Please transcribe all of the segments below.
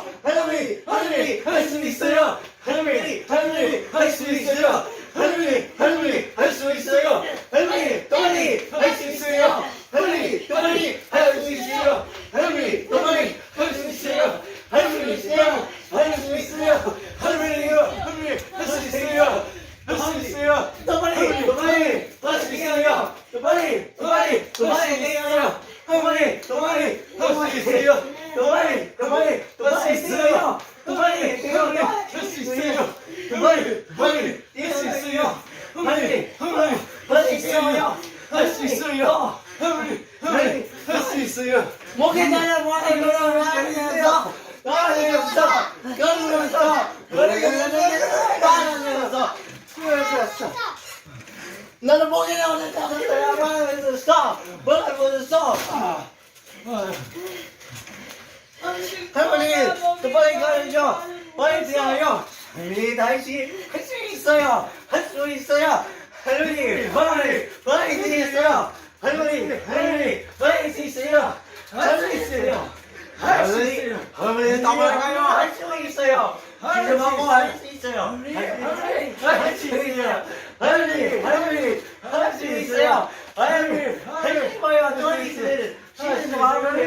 있어요. 하나님이 하나님이 할 수 있어요. 하나님이 하나님이 할 수 있어요. 하나님이 하나님이 할 수 있어요. 하나님이 또만이 할 수 있어요. 하나님이 또만이 할 수 있어요. 하나님이 또만이 할 수 있어요. 하나님이 있어요. 할수 있어요. 하나님이 하나님이 할수 있어요. 할수 있어요. 도마이 도마이 있어요 도마이 도마이 할수 있어요 도마이 도마이 뛸수 있어요 도마이 도마이 할수 있어요 할수 있어요 도마이 도마이 할수 있어요 목에 달려 모아서 걸어가면서 걸으면서 걸으면서 걸으면서 걸으면서 걸으면서 나는 목에 나오는 자들 사랑하면서 stop but I want to stop 할머니 또 빨리 가야죠 빨리 들어가요 할머니 다시 할 수 있어요 할 수 있어요 할머니 빨리 빨리 들어있어요 할머니 할머니 빨리 수 있어요 할 수 있어요 할머니 할머니 또 빨리 가요 할 수 있어요 기름하고 할 수 있어요 할머니 할수 있어요 할머니 할머니 할 수 있어요 할머니 할 거예요 또 있어요 시즌 말해요 할머니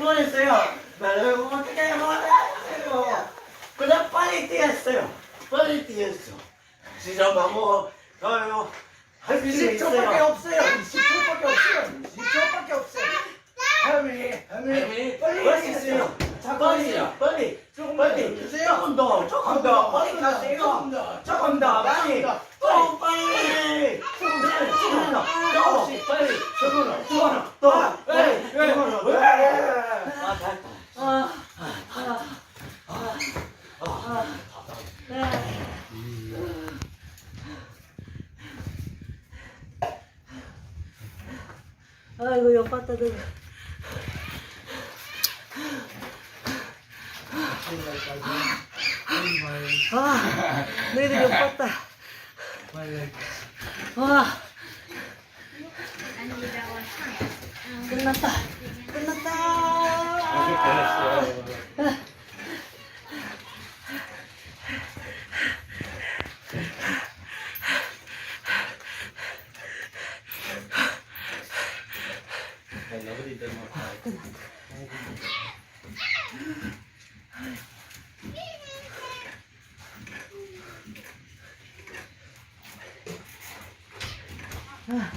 보냈어요. 나를 어떻게 보냈어요? 그냥 빨리 뛰었어요. 빨리 뛰었어. 시작하고 가요. 할수 20초밖에 있어요. 없어요. 20초밖에 없어요. 20초밖에 없어요. 할머니, 할머니, 빨리 있어요. 빨리, 빨리, 조금 빨리, 조금 더, 조금 더, 빨리 가세요. 조금 더, 조금 더, 빨리, 더, 또 빨리, 조금 더, 조금 더, 또 빨리, 조금 더, 조금 더, 또 빨리, 조금 더. 아, 됐다. 아, 아, 아, 아, 아. 아이고 옆바다들 아 너희들 옆바다. 와 끝났다. 끝났다 Ah.